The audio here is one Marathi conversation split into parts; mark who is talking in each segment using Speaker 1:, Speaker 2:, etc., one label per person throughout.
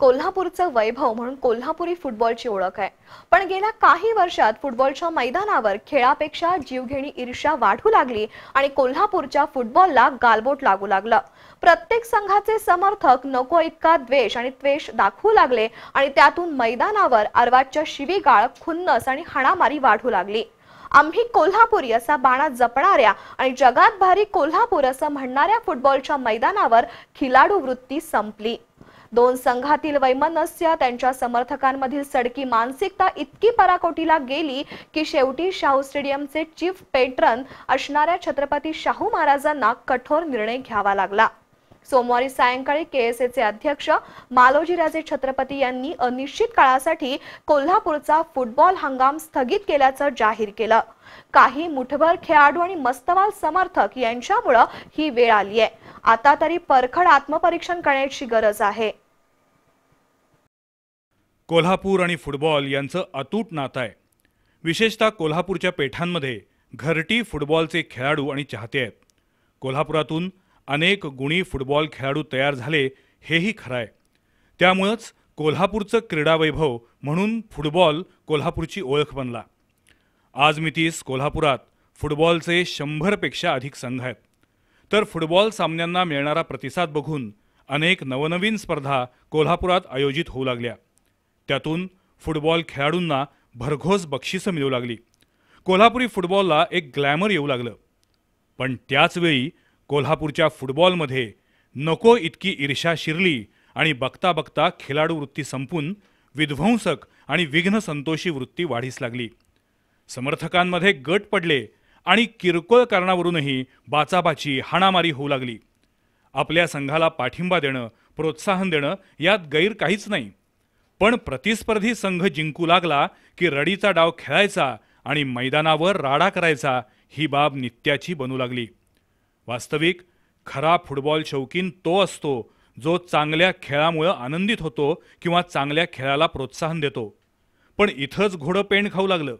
Speaker 1: कोल्हापूरचं वैभव म्हणून कोल्हापुरी फुटबॉलची ओळख आहे. पण गेल्या काही वर्षात फुटबॉलच्या मैदानावर खेळापेक्षा जीवघेणी ईर्ष्या वाढू लागली आणि कोल्हापूरच्या फुटबॉलला गालबोट लागू लागलं. प्रत्येक संघाचे समर्थक नको इतका द्वेष आणि त्वेष दाखवू लागले आणि त्यातून मैदानावर अर्वाच्या शिवीगाळ खुन्नस आणि हाणामारी वाढू लागली. आम्ही कोल्हापुरी असा बाणा जपणाऱ्या आणि जगात भारी कोल्हापूर असं म्हणणाऱ्या फुटबॉलच्या मैदानावर खिलाडू वृत्ती संपली. दोन संघातील वैमनस्य त्यांच्या समर्थकांमधील सडकी मानसिकता इतकी पराकोटीला गेली की शेवटी शाहू स्टेडियमचे चीफ पेट्रन असणाऱ्या छत्रपती शाहू महाराजांना कठोर निर्णय घ्यावा लागला. सोमवारी सायंकाळी केएसएचे अध्यक्ष मालोजीराजे छत्रपती यांनी अनिश्चित काळासाठी कोल्हापूरचा फुटबॉल हंगाम स्थगित केल्याचं जाहीर केलं. काही मुठभर खेळाडू आणि मस्तवाल समर्थक यांच्यामुळं ही वेळ आली आहे आता तरी परखड आत्मपरीक्षण करण्याची गरज आहे.
Speaker 2: कोल्हापूर आणि फुटबॉल यांचं अतूट नातं आहे. विशेषतः कोल्हापूरच्या पेठांमध्ये घरटी फुटबॉलचे खेळाडू आणि चाहते आहेत. कोल्हापुरातून अनेक गुणी फुटबॉल खेळाडू तयार झाले हेही खरं आहे. त्यामुळंच कोल्हापूरचं क्रीडावैभव म्हणून फुटबॉल कोल्हापूरची ओळख बनला. आज मितीस कोल्हापुरात फुटबॉलचे शंभरपेक्षा अधिक संघ आहेत. तर फुटबॉल सामन्यांना मिळणारा प्रतिसाद बघून अनेक नवनवीन स्पर्धा कोल्हापुरात आयोजित होऊ लागल्या. त्यातून फुटबॉल खेळाडूंना भरघोस बक्षिसं मिळू लागली. कोल्हापुरी फुटबॉलला एक ग्लॅमर येऊ लागलं. पण त्याचवेळी कोल्हापूरच्या फुटबॉलमध्ये नको इतकी ईर्षा शिरली आणि बघता बघता खेळाडू वृत्ती संपून विध्वंसक आणि विघ्न संतोषी वृत्ती वाढीस लागली. समर्थकांमध्ये गट पडले आणि किरकोळ कारणावरूनही बाचाबाची हाणामारी होऊ लागली. आपल्या संघाला पाठिंबा देणं प्रोत्साहन देणं यात गैर काहीच नाही. पण प्रतिस्पर्धी संघ जिंकू लागला की रडीचा डाव खेळायचा आणि मैदानावर राडा करायचा ही बाब नित्याची बनू लागली. वास्तविक खरा फुटबॉल शौकीन तो असतो जो चांगल्या खेळामुळं आनंदित होतो किंवा चांगल्या खेळाला प्रोत्साहन देतो. पण इथंच घोडं पेंड खाऊ लागलं.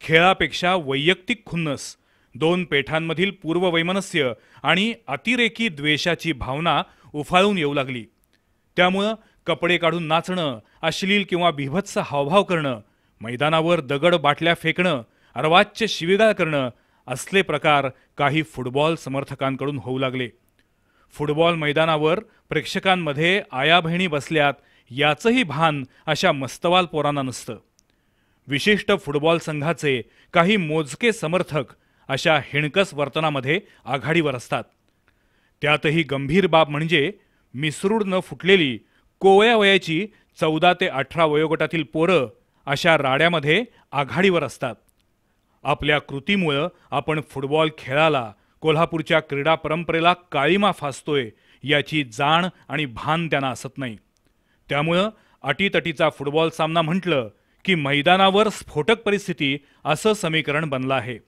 Speaker 2: खेळापेक्षा वैयक्तिक खुन्नस दोन पेठांमधील पूर्ववैमनस्य आणि अतिरेकी द्वेषाची भावना उफाळून येऊ लागली. त्यामुळं कपडे काढून नाचणं अश्लील किंवा बिभत्स हावभाव करणं मैदानावर दगड बाटल्या फेकणं अर्वाच्य शिवीगाळ करणं असले प्रकार काही फुटबॉल समर्थकांकडून होऊ लागले. फुटबॉल मैदानावर प्रेक्षकांमध्ये आया बहिणी बसल्यात याचंही भान अशा मस्तवाल पोरांना नसतं. विशिष्ट फुटबॉल संघाचे काही मोजके समर्थक अशा हिणकस वर्तनामध्ये आघाडीवर असतात. त्यातही गंभीर बाब म्हणजे मिसरूड न फुटलेली कोवळ्या वयाची चौदा ते अठरा वयोगटातील पोरं अशा राड्यामध्ये आघाडीवर असतात. आपल्या कृतीमुळं आपण फुटबॉल खेळाला कोल्हापूरच्या क्रीडा परंपरेला काळीमा फासतोय याची जाण आणि भान त्यांना असत नाही. त्यामुळं अटीतटीचा फुटबॉल सामना म्हटलं की मैदानावर स्फोटक परिस्थिती असं समीकरण बनलं आहे.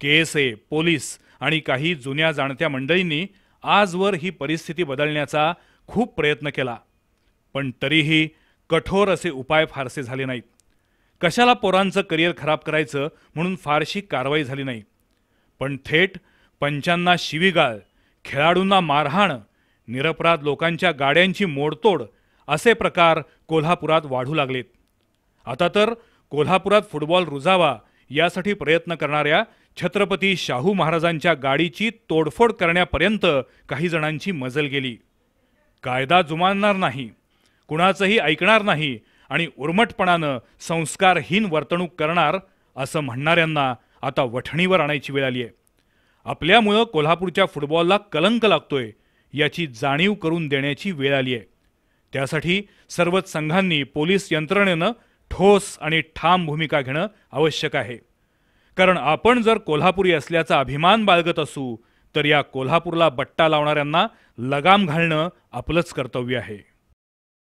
Speaker 2: के एस ए पोलीस आणि काही जुन्या जाणत्या मंडळींनी आजवर ही परिस्थिती बदलण्याचा खूप प्रयत्न केला. पण तरीही कठोर असे उपाय फारसे झाले नाहीत. कशाला पोरांचं करिअर खराब करायचं म्हणून फारशी कारवाई झाली नाही. पण थेट पंचांना शिवीगाळ खेळाडूंना मारहाण निरपराध लोकांच्या गाड्यांची मोडतोड असे प्रकार कोल्हापुरात वाढू लागलेत. आता तर कोल्हापुरात फुटबॉल रुजावा यासाठी प्रयत्न करणाऱ्या छत्रपती शाहू महाराजांच्या गाडीची तोडफोड करण्यापर्यंत काही जणांची मजल गेली. कायदा जुमानणार नाही. कुणाचंही ऐकणार नाही आणि उर्मटपणानं संस्कारहीन वर्तणूक करणार असं म्हणणाऱ्यांना आता वठणीवर आणायची वेळ आली आहे आपल्यामुळं कोल्हापूरच्या फुटबॉलला कलंक लागतोय याची जाणीव करून देण्याची वेळ आली आहे त्यासाठी सर्वच संघांनी पोलीस यंत्रणेनं ठोस आणि ठाम भूमिका घेणं आवश्यक आहे. कारण आपण जर कोल्हापुरी असल्याचा अभिमान बाळगत असू तर या कोल्हापूरला बट्टा लावणाऱ्यांना लगाम घालणं आपलंच कर्तव्य आहे.